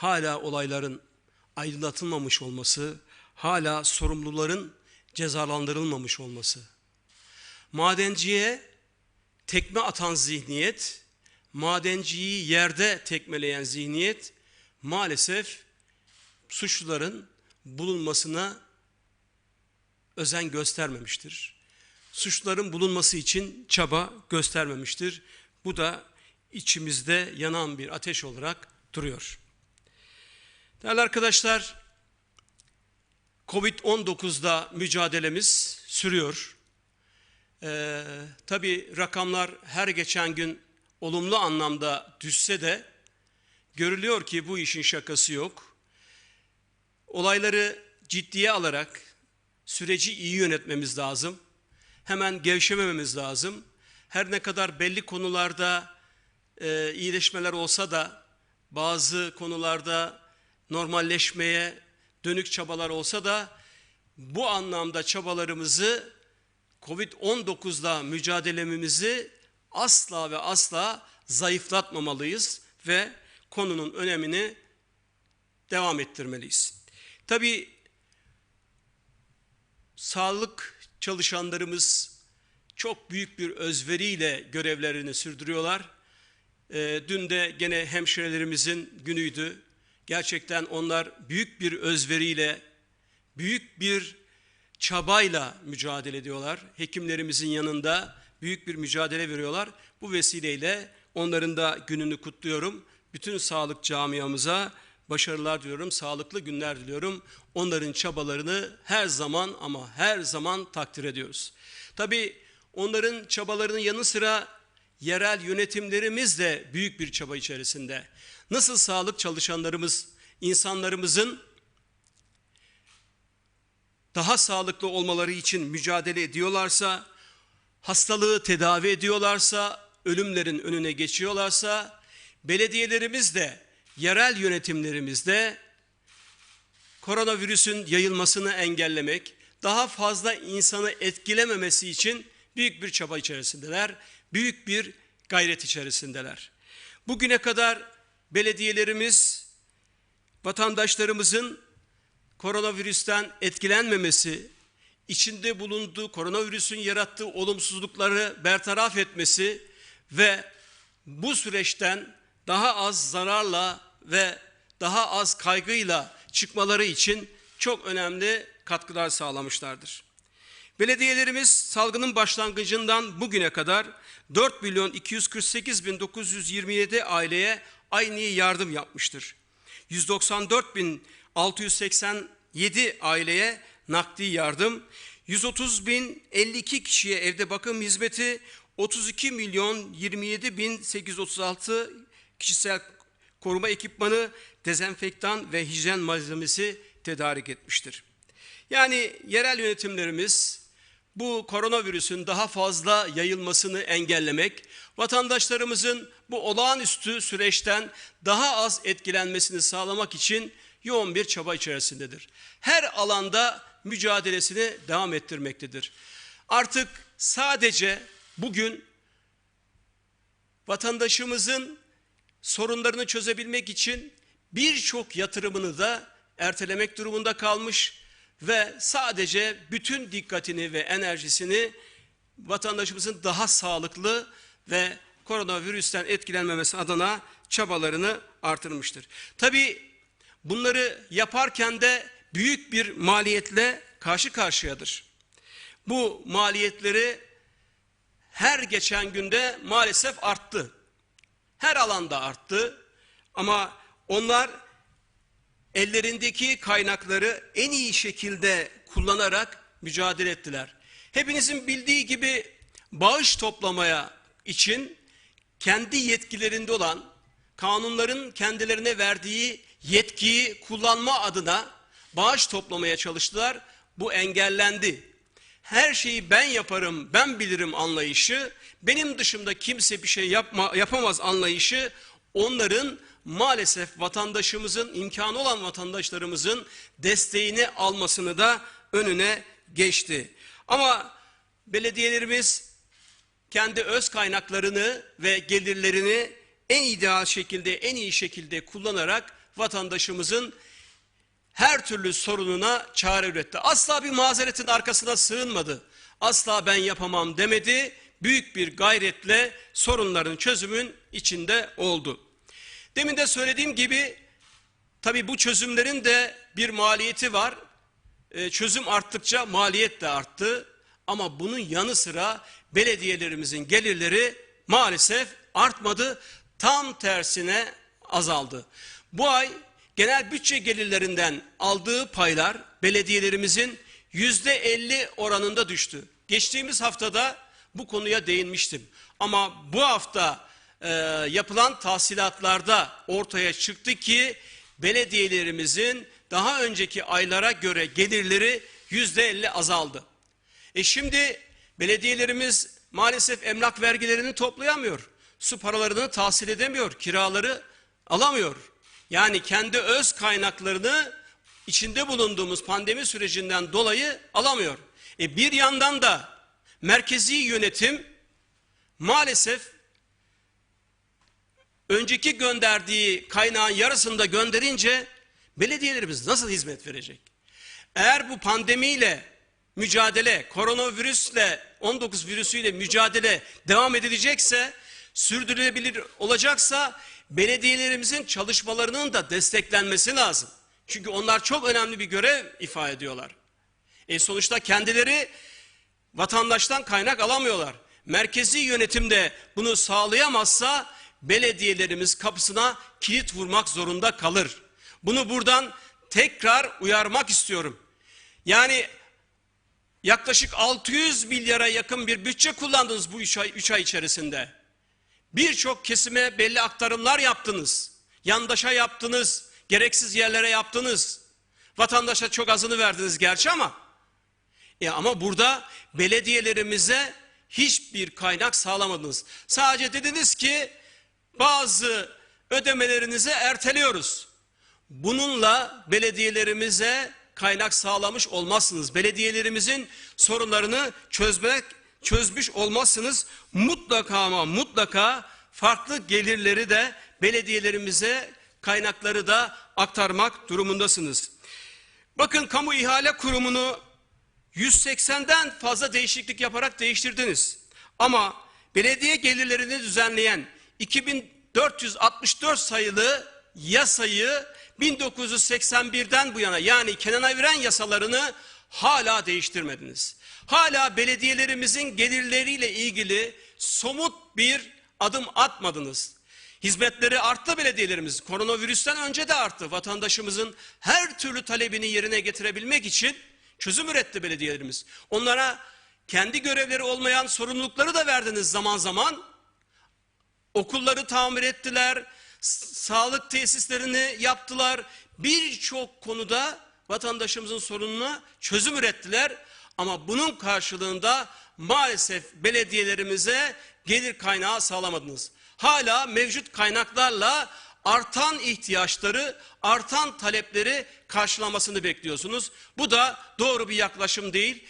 hala olayların aydınlatılmamış olması, hala sorumluların cezalandırılmamış olması. Madenciye tekme atan zihniyet, madenciyi yerde tekmeleyen zihniyet maalesef suçluların bulunmasına özen göstermemiştir. Suçluların bulunması için çaba göstermemiştir. Bu da içimizde yanan bir ateş olarak duruyor. Değerli arkadaşlar, Covid-19'da mücadelemiz sürüyor. Ee, tabii rakamlar her geçen gün olumlu anlamda düşse de görülüyor ki bu işin şakası yok. Olayları ciddiye alarak süreci iyi yönetmemiz lazım. Hemen gevşemememiz lazım. Her ne kadar belli konularda e, iyileşmeler olsa da bazı konularda normalleşmeye dönük çabalar olsa da bu anlamda çabalarımızı Covid-19'la mücadelemizi asla ve asla zayıflatmamalıyız ve konunun önemini devam ettirmeliyiz. Tabii sağlık çalışanlarımız çok büyük bir özveriyle görevlerini sürdürüyorlar. Ee, dün de gene hemşirelerimizin günüydü. Gerçekten onlar büyük bir özveriyle, büyük bir çabayla mücadele ediyorlar. Hekimlerimizin yanında büyük bir mücadele veriyorlar. Bu vesileyle onların da gününü kutluyorum. Bütün sağlık camiamıza başarılar diliyorum, sağlıklı günler diliyorum. Onların çabalarını her zaman ama her zaman takdir ediyoruz. Tabii onların çabalarının yanı sıra yerel yönetimlerimiz de büyük bir çaba içerisinde. Nasıl sağlık çalışanlarımız, insanlarımızın daha sağlıklı olmaları için mücadele ediyorlarsa, hastalığı tedavi ediyorlarsa, ölümlerin önüne geçiyorlarsa, belediyelerimiz de, yerel yönetimlerimiz de koronavirüsün yayılmasını engellemek, daha fazla insanı etkilememesi için büyük bir çaba içerisindeler, büyük bir gayret içerisindeler. Bugüne kadar belediyelerimiz vatandaşlarımızın koronavirüsten etkilenmemesi, içinde bulunduğu koronavirüsün yarattığı olumsuzlukları bertaraf etmesi ve bu süreçten daha az zararla ve daha az kaygıyla çıkmaları için çok önemli katkılar sağlamışlardır. Belediyelerimiz salgının başlangıcından bugüne kadar 4 milyon 248 bin 927 aileye aynı yardım yapmıştır. 194 bin 687 aileye nakdi yardım, 130 bin 52 kişiye evde bakım hizmeti, 32 milyon 27 bin 836 kişisel koruma ekipmanı, dezenfektan ve hijyen malzemesi tedarik etmiştir. Yani yerel yönetimlerimiz bu koronavirüsün daha fazla yayılmasını engellemek, vatandaşlarımızın bu olağanüstü süreçten daha az etkilenmesini sağlamak için yoğun bir çaba içerisindedir. Her alanda mücadelesini devam ettirmektedir. Artık sadece bugün vatandaşımızın sorunlarını çözebilmek için birçok yatırımını da ertelemek durumunda kalmış ve sadece bütün dikkatini ve enerjisini vatandaşımızın daha sağlıklı ve koronavirüsten etkilenmemesi adına çabalarını artırmıştır. Tabii bunları yaparken de büyük bir maliyetle karşı karşıyadır. Bu maliyetleri her geçen günde maalesef arttı. Her alanda arttı ama onlar ellerindeki kaynakları en iyi şekilde kullanarak mücadele ettiler. Hepinizin bildiği gibi bağış toplamaya için kendi yetkilerinde olan kanunların kendilerine verdiği yetkiyi kullanma adına bağış toplamaya çalıştılar. Bu engellendi. Her şeyi ben yaparım, ben bilirim anlayışı, benim dışımda kimse bir şey yapma, yapamaz anlayışı onların maalesef vatandaşımızın, imkanı olan vatandaşlarımızın desteğini almasını da önüne geçti. Ama belediyelerimiz kendi öz kaynaklarını ve gelirlerini en ideal şekilde, en iyi şekilde kullanarak vatandaşımızın her türlü sorununa çare üretti. Asla bir mazeretin arkasına sığınmadı. Asla ben yapamam demedi. Büyük bir gayretle sorunların çözümün içinde oldu. Demin de söylediğim gibi tabii bu çözümlerin de bir maliyeti var. Ee, çözüm arttıkça maliyet de arttı. Ama bunun yanı sıra belediyelerimizin gelirleri maalesef artmadı. Tam tersine azaldı. Bu ay genel bütçe gelirlerinden aldığı paylar belediyelerimizin yüzde 50 oranında düştü. Geçtiğimiz haftada bu konuya değinmiştim. Ama bu hafta e, yapılan tahsilatlarda ortaya çıktı ki belediyelerimizin daha önceki aylara göre gelirleri yüzde 50 azaldı. E şimdi belediyelerimiz maalesef emlak vergilerini toplayamıyor. Su paralarını tahsil edemiyor, kiraları alamıyor. Yani kendi öz kaynaklarını içinde bulunduğumuz pandemi sürecinden dolayı alamıyor. E bir yandan da merkezi yönetim maalesef önceki gönderdiği kaynağın yarısını da gönderince belediyelerimiz nasıl hizmet verecek? Eğer bu pandemiyle mücadele, koronavirüsle 19 virüsüyle mücadele devam edilecekse, sürdürülebilir olacaksa belediyelerimizin çalışmalarının da desteklenmesi lazım. Çünkü onlar çok önemli bir görev ifade ediyorlar. E sonuçta kendileri vatandaştan kaynak alamıyorlar. Merkezi yönetimde bunu sağlayamazsa belediyelerimiz kapısına kilit vurmak zorunda kalır. Bunu buradan tekrar uyarmak istiyorum. Yani yaklaşık 600 milyara yakın bir bütçe kullandınız bu 3 ay, üç ay içerisinde. Birçok kesime belli aktarımlar yaptınız. Yandaşa yaptınız, gereksiz yerlere yaptınız. Vatandaşa çok azını verdiniz gerçi ama. E ama burada belediyelerimize hiçbir kaynak sağlamadınız. Sadece dediniz ki bazı ödemelerinizi erteliyoruz. Bununla belediyelerimize kaynak sağlamış olmazsınız. Belediyelerimizin sorunlarını çözmek çözmüş olmazsınız. Mutlaka ama mutlaka farklı gelirleri de belediyelerimize kaynakları da aktarmak durumundasınız. Bakın kamu ihale kurumunu 180'den fazla değişiklik yaparak değiştirdiniz. Ama belediye gelirlerini düzenleyen 2464 sayılı yasayı 1981'den bu yana yani Kenan Evren yasalarını hala değiştirmediniz. Hala belediyelerimizin gelirleriyle ilgili somut bir adım atmadınız. Hizmetleri arttı belediyelerimiz. Koronavirüsten önce de arttı. Vatandaşımızın her türlü talebini yerine getirebilmek için çözüm üretti belediyelerimiz. Onlara kendi görevleri olmayan sorumlulukları da verdiniz zaman zaman. Okulları tamir ettiler, sağlık tesislerini yaptılar. Birçok konuda vatandaşımızın sorununa çözüm ürettiler. Ama bunun karşılığında maalesef belediyelerimize gelir kaynağı sağlamadınız. Hala mevcut kaynaklarla artan ihtiyaçları, artan talepleri karşılamasını bekliyorsunuz. Bu da doğru bir yaklaşım değil.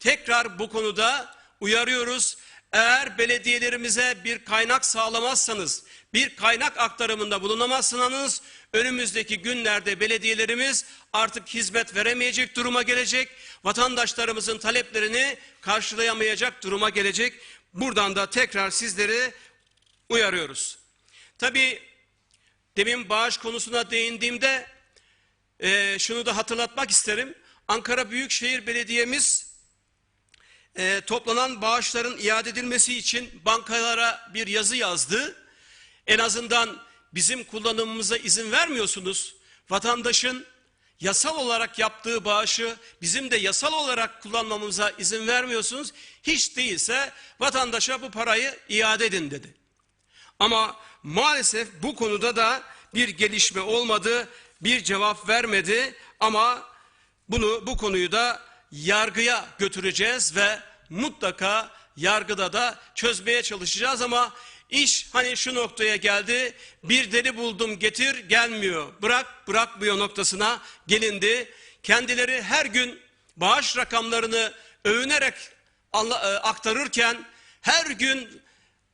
Tekrar bu konuda uyarıyoruz. Eğer belediyelerimize bir kaynak sağlamazsanız, bir kaynak aktarımında bulunamazsanız önümüzdeki günlerde belediyelerimiz artık hizmet veremeyecek duruma gelecek. Vatandaşlarımızın taleplerini karşılayamayacak duruma gelecek. Buradan da tekrar sizleri uyarıyoruz. Tabii demin bağış konusuna değindiğimde e, şunu da hatırlatmak isterim. Ankara Büyükşehir Belediye'miz e, toplanan bağışların iade edilmesi için bankalara bir yazı yazdı. En azından bizim kullanımımıza izin vermiyorsunuz. Vatandaşın yasal olarak yaptığı bağışı bizim de yasal olarak kullanmamıza izin vermiyorsunuz. Hiç değilse vatandaşa bu parayı iade edin dedi. Ama maalesef bu konuda da bir gelişme olmadı, bir cevap vermedi ama bunu bu konuyu da yargıya götüreceğiz ve mutlaka yargıda da çözmeye çalışacağız ama iş hani şu noktaya geldi. Bir deli buldum getir gelmiyor. Bırak bırakmıyor noktasına gelindi. Kendileri her gün bağış rakamlarını övünerek aktarırken her gün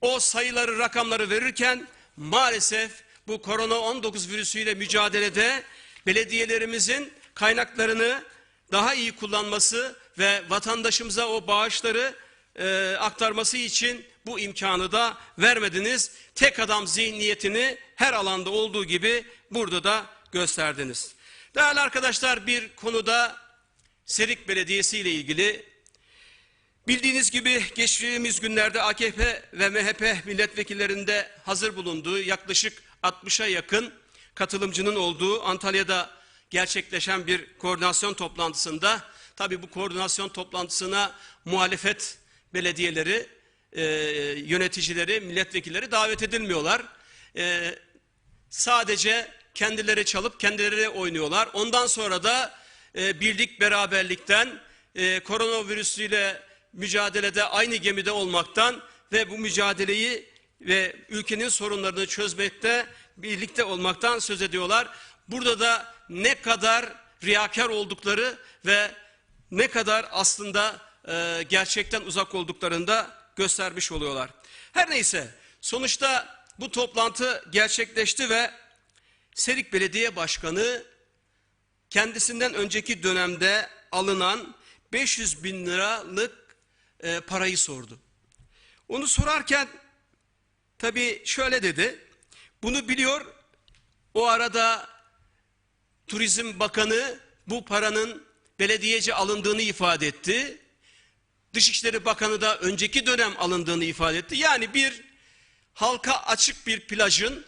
o sayıları rakamları verirken maalesef bu korona 19 virüsüyle mücadelede belediyelerimizin kaynaklarını daha iyi kullanması ve vatandaşımıza o bağışları e, aktarması için bu imkanı da vermediniz. Tek adam zihniyetini her alanda olduğu gibi burada da gösterdiniz. Değerli arkadaşlar bir konuda Serik Belediyesi ile ilgili bildiğiniz gibi geçtiğimiz günlerde AKP ve MHP milletvekillerinde hazır bulunduğu yaklaşık 60'a yakın katılımcının olduğu Antalya'da gerçekleşen bir koordinasyon toplantısında tabi bu koordinasyon toplantısına muhalefet belediyeleri, e, yöneticileri, milletvekilleri davet edilmiyorlar. E, sadece kendileri çalıp kendileri oynuyorlar. Ondan sonra da e, birlik beraberlikten e, koronavirüsüyle mücadelede aynı gemide olmaktan ve bu mücadeleyi ve ülkenin sorunlarını çözmekte birlikte olmaktan söz ediyorlar. Burada da ne kadar riyakar oldukları ve ne kadar aslında e, gerçekten uzak olduklarını da göstermiş oluyorlar. Her neyse sonuçta bu toplantı gerçekleşti ve Serik Belediye Başkanı kendisinden önceki dönemde alınan 500 bin liralık e, parayı sordu. Onu sorarken tabii şöyle dedi. Bunu biliyor. O arada Turizm Bakanı bu paranın belediyece alındığını ifade etti. Dışişleri Bakanı da önceki dönem alındığını ifade etti. Yani bir halka açık bir plajın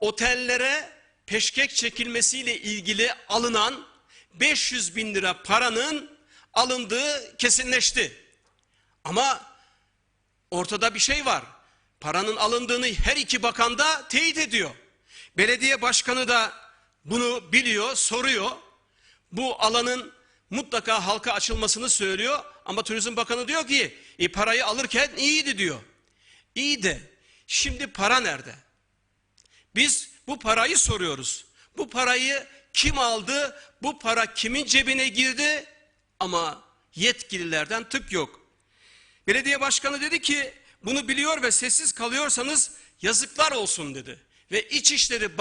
otellere peşkek çekilmesiyle ilgili alınan 500 bin lira paranın alındığı kesinleşti. Ama ortada bir şey var. Paranın alındığını her iki bakan da teyit ediyor. Belediye başkanı da bunu biliyor, soruyor. Bu alanın mutlaka halka açılmasını söylüyor. Ama Turizm Bakanı diyor ki e, parayı alırken iyiydi diyor. İyi de şimdi para nerede? Biz bu parayı soruyoruz. Bu parayı kim aldı? Bu para kimin cebine girdi? Ama yetkililerden tık yok. Belediye başkanı dedi ki bunu biliyor ve sessiz kalıyorsanız yazıklar olsun dedi. Ve İçişleri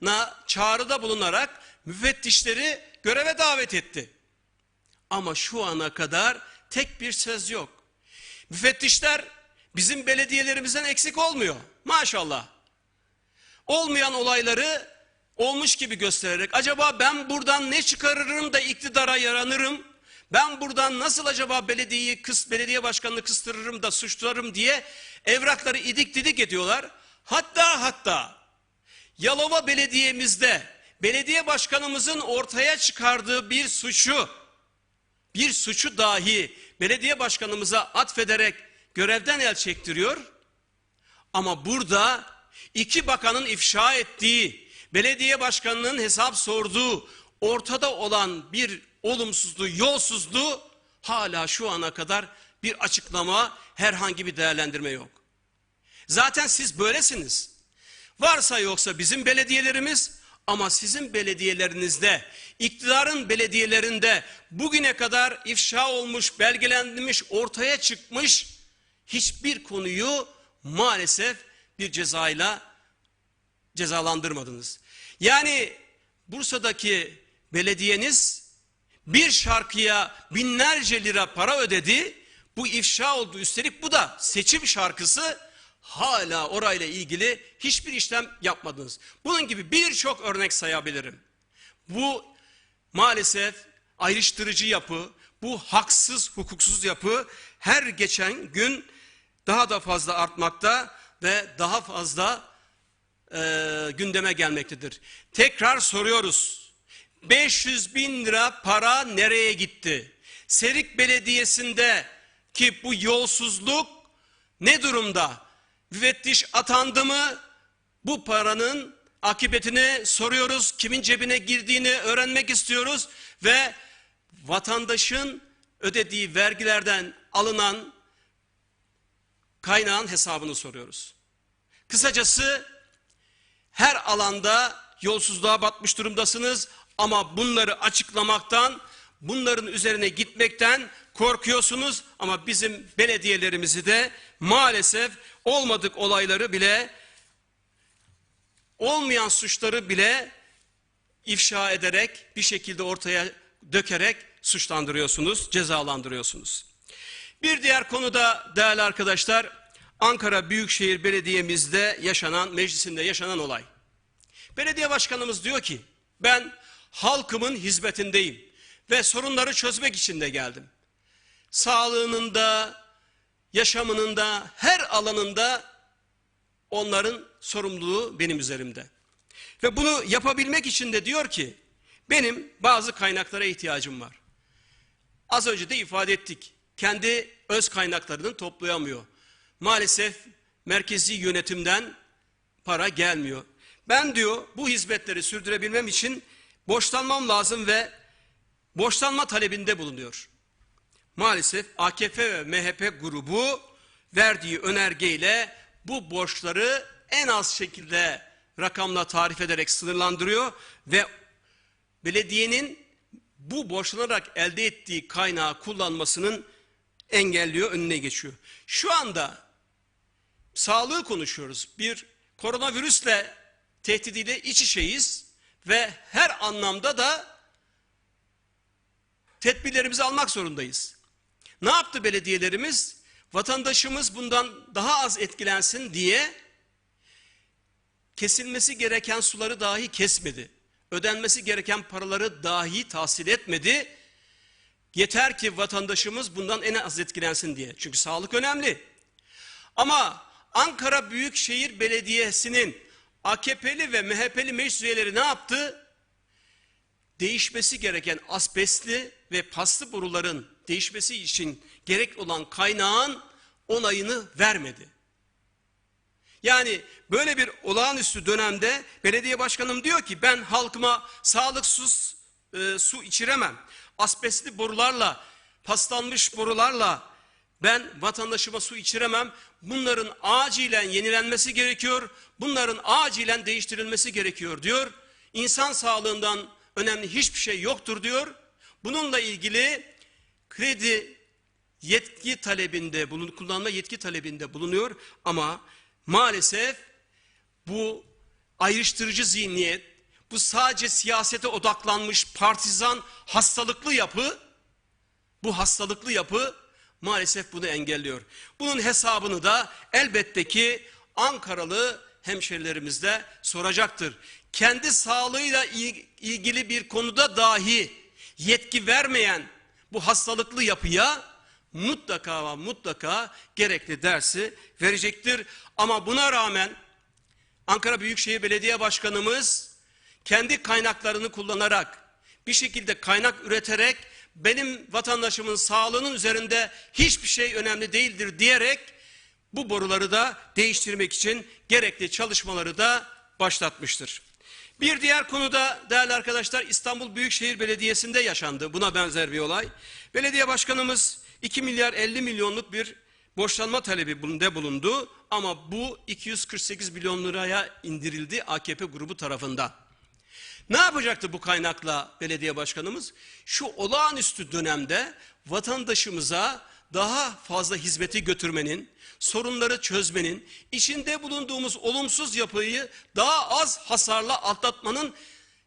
Bakanı'na çağrıda bulunarak müfettişleri göreve davet etti. Ama şu ana kadar tek bir söz yok. Müfettişler bizim belediyelerimizden eksik olmuyor. Maşallah. Olmayan olayları olmuş gibi göstererek acaba ben buradan ne çıkarırım da iktidara yaranırım? Ben buradan nasıl acaba belediyeyi kıs, belediye başkanını kıstırırım da suçlarım diye evrakları idik didik ediyorlar. Hatta hatta Yalova Belediye'mizde belediye başkanımızın ortaya çıkardığı bir suçu bir suçu dahi belediye başkanımıza atfederek görevden el çektiriyor. Ama burada iki bakanın ifşa ettiği, belediye başkanının hesap sorduğu, ortada olan bir olumsuzluğu, yolsuzluğu hala şu ana kadar bir açıklama, herhangi bir değerlendirme yok. Zaten siz böylesiniz. Varsa yoksa bizim belediyelerimiz ama sizin belediyelerinizde, iktidarın belediyelerinde bugüne kadar ifşa olmuş, belgelenmiş, ortaya çıkmış hiçbir konuyu maalesef bir cezayla cezalandırmadınız. Yani Bursa'daki belediyeniz bir şarkıya binlerce lira para ödedi. Bu ifşa oldu. Üstelik bu da seçim şarkısı hala orayla ilgili hiçbir işlem yapmadınız. Bunun gibi birçok örnek sayabilirim. Bu maalesef ayrıştırıcı yapı, bu haksız, hukuksuz yapı her geçen gün daha da fazla artmakta ve daha fazla e, gündeme gelmektedir. Tekrar soruyoruz. 500 bin lira para nereye gitti? Serik Belediyesi'nde ki bu yolsuzluk ne durumda? Müfettiş atandı mı? Bu paranın akıbetini soruyoruz. Kimin cebine girdiğini öğrenmek istiyoruz ve vatandaşın ödediği vergilerden alınan kaynağın hesabını soruyoruz. Kısacası her alanda yolsuzluğa batmış durumdasınız ama bunları açıklamaktan, bunların üzerine gitmekten korkuyorsunuz ama bizim belediyelerimizi de maalesef olmadık olayları bile olmayan suçları bile ifşa ederek bir şekilde ortaya dökerek suçlandırıyorsunuz, cezalandırıyorsunuz. Bir diğer konuda değerli arkadaşlar Ankara Büyükşehir Belediye'mizde yaşanan, meclisinde yaşanan olay. Belediye başkanımız diyor ki ben halkımın hizmetindeyim ve sorunları çözmek için de geldim. Sağlığının da, yaşamının da, her alanında onların sorumluluğu benim üzerimde. Ve bunu yapabilmek için de diyor ki benim bazı kaynaklara ihtiyacım var. Az önce de ifade ettik. Kendi öz kaynaklarını toplayamıyor. Maalesef merkezi yönetimden para gelmiyor. Ben diyor bu hizmetleri sürdürebilmem için borçlanmam lazım ve borçlanma talebinde bulunuyor. Maalesef AKP ve MHP grubu verdiği önergeyle bu borçları en az şekilde rakamla tarif ederek sınırlandırıyor ve belediyenin bu borçlanarak elde ettiği kaynağı kullanmasının engelliyor, önüne geçiyor. Şu anda sağlığı konuşuyoruz. Bir koronavirüsle tehdidiyle iç içeyiz ve her anlamda da tedbirlerimizi almak zorundayız. Ne yaptı belediyelerimiz? Vatandaşımız bundan daha az etkilensin diye kesilmesi gereken suları dahi kesmedi. Ödenmesi gereken paraları dahi tahsil etmedi. Yeter ki vatandaşımız bundan en az etkilensin diye. Çünkü sağlık önemli. Ama Ankara Büyükşehir Belediyesi'nin AKP'li ve MHP'li meclis üyeleri ne yaptı? Değişmesi gereken asbestli ve paslı boruların değişmesi için gerek olan kaynağın onayını vermedi. Yani böyle bir olağanüstü dönemde belediye başkanım diyor ki ben halkıma sağlıksız e, su içiremem. Asbestli borularla, paslanmış borularla ben vatandaşıma su içiremem. Bunların acilen yenilenmesi gerekiyor. Bunların acilen değiştirilmesi gerekiyor diyor. İnsan sağlığından önemli hiçbir şey yoktur diyor. Bununla ilgili kredi yetki talebinde bulun, kullanma yetki talebinde bulunuyor ama maalesef bu ayrıştırıcı zihniyet, bu sadece siyasete odaklanmış partizan hastalıklı yapı, bu hastalıklı yapı maalesef bunu engelliyor. Bunun hesabını da elbette ki Ankaralı hemşerilerimiz de soracaktır. Kendi sağlığıyla ilgili bir konuda dahi yetki vermeyen bu hastalıklı yapıya mutlaka ve mutlaka gerekli dersi verecektir. Ama buna rağmen Ankara Büyükşehir Belediye Başkanımız kendi kaynaklarını kullanarak bir şekilde kaynak üreterek benim vatandaşımın sağlığının üzerinde hiçbir şey önemli değildir diyerek bu boruları da değiştirmek için gerekli çalışmaları da başlatmıştır. Bir diğer konuda değerli arkadaşlar İstanbul Büyükşehir Belediyesi'nde yaşandı. Buna benzer bir olay. Belediye başkanımız 2 milyar 50 milyonluk bir borçlanma talebi bulundu ama bu 248 milyon liraya indirildi AKP grubu tarafından. Ne yapacaktı bu kaynakla belediye başkanımız? Şu olağanüstü dönemde vatandaşımıza daha fazla hizmeti götürmenin, sorunları çözmenin, içinde bulunduğumuz olumsuz yapıyı daha az hasarla atlatmanın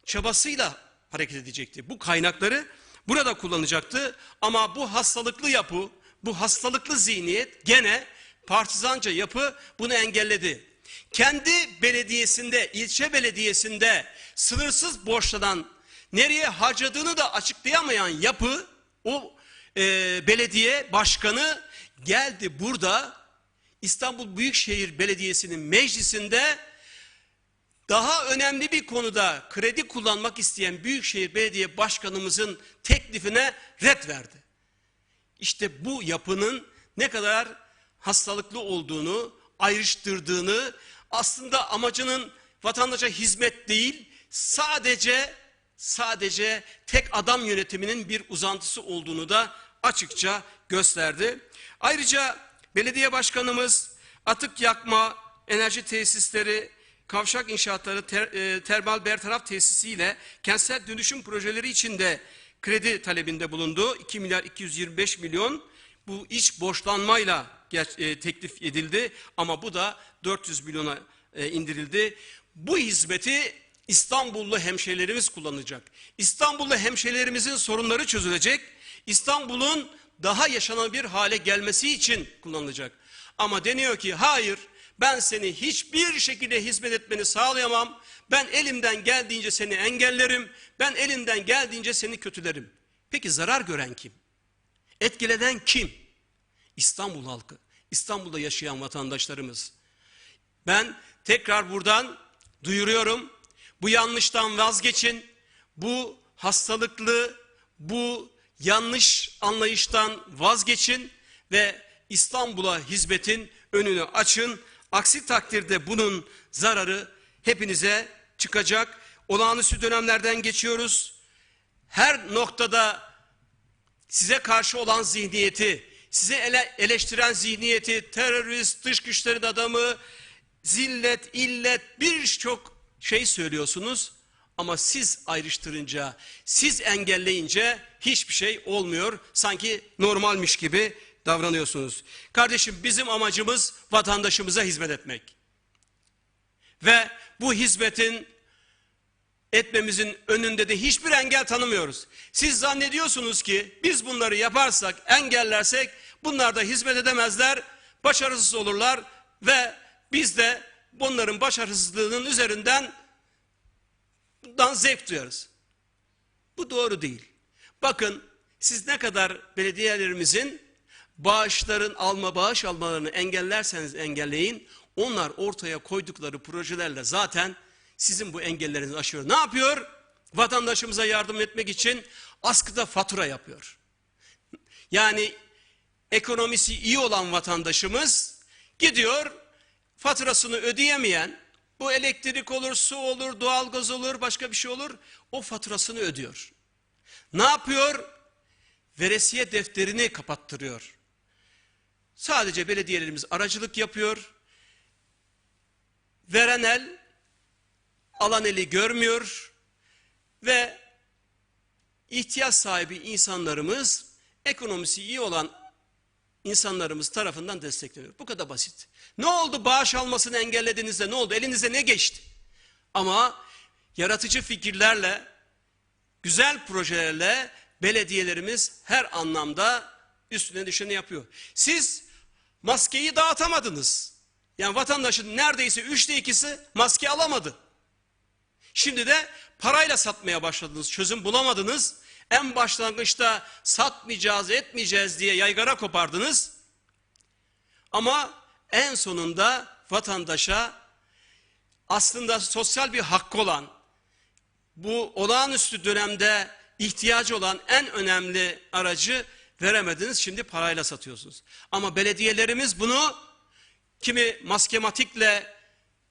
çabasıyla hareket edecekti. Bu kaynakları burada kullanacaktı ama bu hastalıklı yapı, bu hastalıklı zihniyet gene partizanca yapı bunu engelledi. Kendi belediyesinde, ilçe belediyesinde sınırsız borçlanan nereye harcadığını da açıklayamayan yapı o e, belediye başkanı geldi burada İstanbul Büyükşehir Belediyesi'nin meclisinde daha önemli bir konuda kredi kullanmak isteyen Büyükşehir Belediye Başkanımızın teklifine red verdi. İşte bu yapının ne kadar hastalıklı olduğunu, ayrıştırdığını, aslında amacının vatandaşa hizmet değil, sadece sadece tek adam yönetiminin bir uzantısı olduğunu da açıkça gösterdi. Ayrıca belediye başkanımız atık yakma, enerji tesisleri, kavşak inşaatları, ter, e, termal bertaraf tesisiyle kentsel dönüşüm projeleri içinde kredi talebinde bulundu. 2 milyar 225 milyon bu iç borçlanmayla e, teklif edildi ama bu da 400 milyona e, indirildi. Bu hizmeti İstanbullu hemşehrilerimiz kullanacak. İstanbullu hemşehrilerimizin sorunları çözülecek. İstanbul'un daha yaşanabilir hale gelmesi için kullanılacak. Ama deniyor ki hayır ben seni hiçbir şekilde hizmet etmeni sağlayamam. Ben elimden geldiğince seni engellerim. Ben elimden geldiğince seni kötülerim. Peki zarar gören kim? Etkilenen kim? İstanbul halkı. İstanbul'da yaşayan vatandaşlarımız. Ben tekrar buradan duyuruyorum. Bu yanlıştan vazgeçin. Bu hastalıklı, bu yanlış anlayıştan vazgeçin ve İstanbul'a hizmetin önünü açın. Aksi takdirde bunun zararı hepinize çıkacak. Olağanüstü dönemlerden geçiyoruz. Her noktada size karşı olan zihniyeti, size ele, eleştiren zihniyeti, terörist, dış güçlerin adamı, zillet, illet birçok şey söylüyorsunuz. Ama siz ayrıştırınca, siz engelleyince hiçbir şey olmuyor. Sanki normalmiş gibi davranıyorsunuz. Kardeşim bizim amacımız vatandaşımıza hizmet etmek. Ve bu hizmetin etmemizin önünde de hiçbir engel tanımıyoruz. Siz zannediyorsunuz ki biz bunları yaparsak, engellersek bunlar da hizmet edemezler, başarısız olurlar ve biz de bunların başarısızlığının üzerinden bundan zevk duyarız. Bu doğru değil. Bakın siz ne kadar belediyelerimizin bağışların alma bağış almalarını engellerseniz engelleyin. Onlar ortaya koydukları projelerle zaten sizin bu engellerinizi aşıyor. Ne yapıyor? Vatandaşımıza yardım etmek için askıda fatura yapıyor. Yani ekonomisi iyi olan vatandaşımız gidiyor faturasını ödeyemeyen bu elektrik olur, su olur, doğalgaz olur, başka bir şey olur o faturasını ödüyor. Ne yapıyor? Veresiye defterini kapattırıyor. Sadece belediyelerimiz aracılık yapıyor. Veren el alan eli görmüyor ve ihtiyaç sahibi insanlarımız ekonomisi iyi olan insanlarımız tarafından destekleniyor. Bu kadar basit. Ne oldu bağış almasını engellediğinizde ne oldu? Elinize ne geçti? Ama yaratıcı fikirlerle, güzel projelerle belediyelerimiz her anlamda üstüne düşeni yapıyor. Siz maskeyi dağıtamadınız. Yani vatandaşın neredeyse üçte ikisi maske alamadı. Şimdi de parayla satmaya başladınız, çözüm bulamadınız. En başlangıçta satmayacağız, etmeyeceğiz diye yaygara kopardınız. Ama en sonunda vatandaşa aslında sosyal bir hakkı olan, bu olağanüstü dönemde ihtiyacı olan en önemli aracı veremediniz. Şimdi parayla satıyorsunuz. Ama belediyelerimiz bunu kimi maskematikle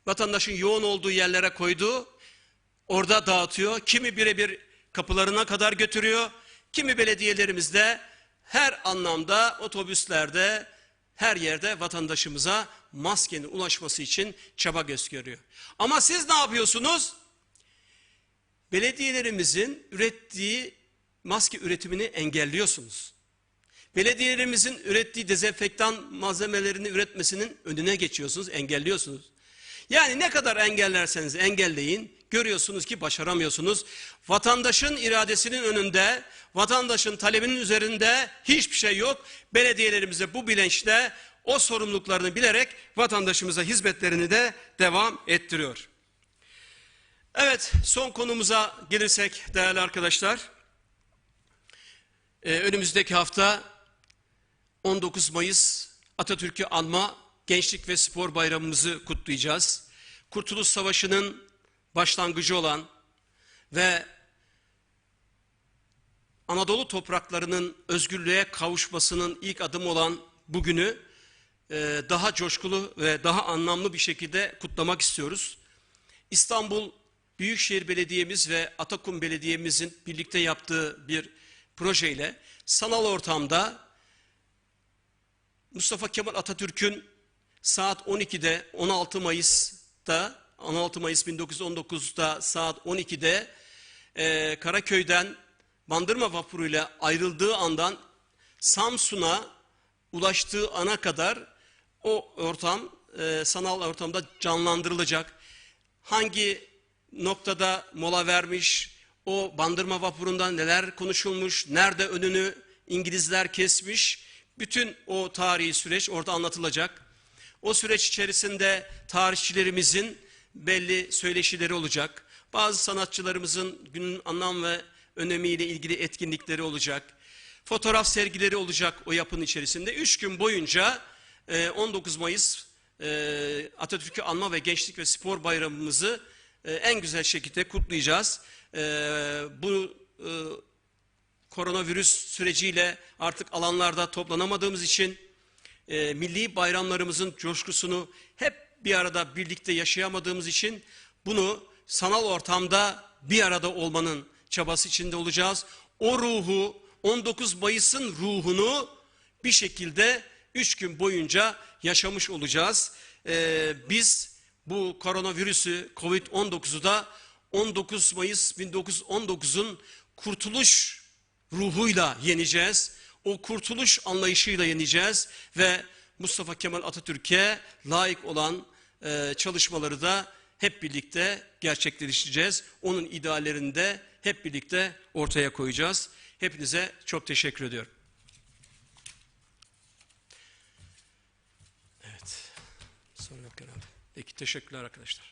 vatandaşın yoğun olduğu yerlere koydu. Orada dağıtıyor. Kimi birebir kapılarına kadar götürüyor. Kimi belediyelerimiz de her anlamda otobüslerde her yerde vatandaşımıza maskenin ulaşması için çaba gösteriyor. Ama siz ne yapıyorsunuz? Belediyelerimizin ürettiği maske üretimini engelliyorsunuz. Belediyelerimizin ürettiği dezenfektan malzemelerini üretmesinin önüne geçiyorsunuz, engelliyorsunuz. Yani ne kadar engellerseniz engelleyin, görüyorsunuz ki başaramıyorsunuz. Vatandaşın iradesinin önünde, vatandaşın talebinin üzerinde hiçbir şey yok. Belediyelerimize bu bilinçle o sorumluluklarını bilerek vatandaşımıza hizmetlerini de devam ettiriyor. Evet, son konumuza gelirsek değerli arkadaşlar. Ee, önümüzdeki hafta 19 Mayıs Atatürk'ü anma Gençlik ve Spor Bayramımızı kutlayacağız. Kurtuluş Savaşı'nın başlangıcı olan ve Anadolu topraklarının özgürlüğe kavuşmasının ilk adımı olan bugünü e, daha coşkulu ve daha anlamlı bir şekilde kutlamak istiyoruz. İstanbul Büyükşehir Belediye'miz ve Atakum Belediye'mizin birlikte yaptığı bir projeyle sanal ortamda Mustafa Kemal Atatürk'ün saat 12'de 16 Mayıs'ta 16 Mayıs 1919'da saat 12'de e, Karaköy'den Bandırma vapuruyla ayrıldığı andan Samsun'a ulaştığı ana kadar o ortam e, sanal ortamda canlandırılacak. hangi noktada mola vermiş, o bandırma vapurunda neler konuşulmuş, nerede önünü İngilizler kesmiş, bütün o tarihi süreç orada anlatılacak. O süreç içerisinde tarihçilerimizin belli söyleşileri olacak. Bazı sanatçılarımızın günün anlam ve önemiyle ilgili etkinlikleri olacak. Fotoğraf sergileri olacak o yapının içerisinde. Üç gün boyunca e, 19 Mayıs e, Atatürk'ü anma ve gençlik ve spor bayramımızı e, en güzel şekilde kutlayacağız. E, bu e, koronavirüs süreciyle artık alanlarda toplanamadığımız için e, milli bayramlarımızın coşkusunu bir arada birlikte yaşayamadığımız için bunu sanal ortamda bir arada olmanın çabası içinde olacağız. O ruhu 19 Mayıs'ın ruhunu bir şekilde 3 gün boyunca yaşamış olacağız. E, biz bu koronavirüsü Covid-19'u da 19 Mayıs 1919'un kurtuluş ruhuyla yeneceğiz. O kurtuluş anlayışıyla yeneceğiz ve Mustafa Kemal Atatürk'e layık olan e, çalışmaları da hep birlikte gerçekleştireceğiz. Onun ideallerini de hep birlikte ortaya koyacağız. Hepinize çok teşekkür ediyorum. Evet. Soru yok herhalde. Peki teşekkürler arkadaşlar.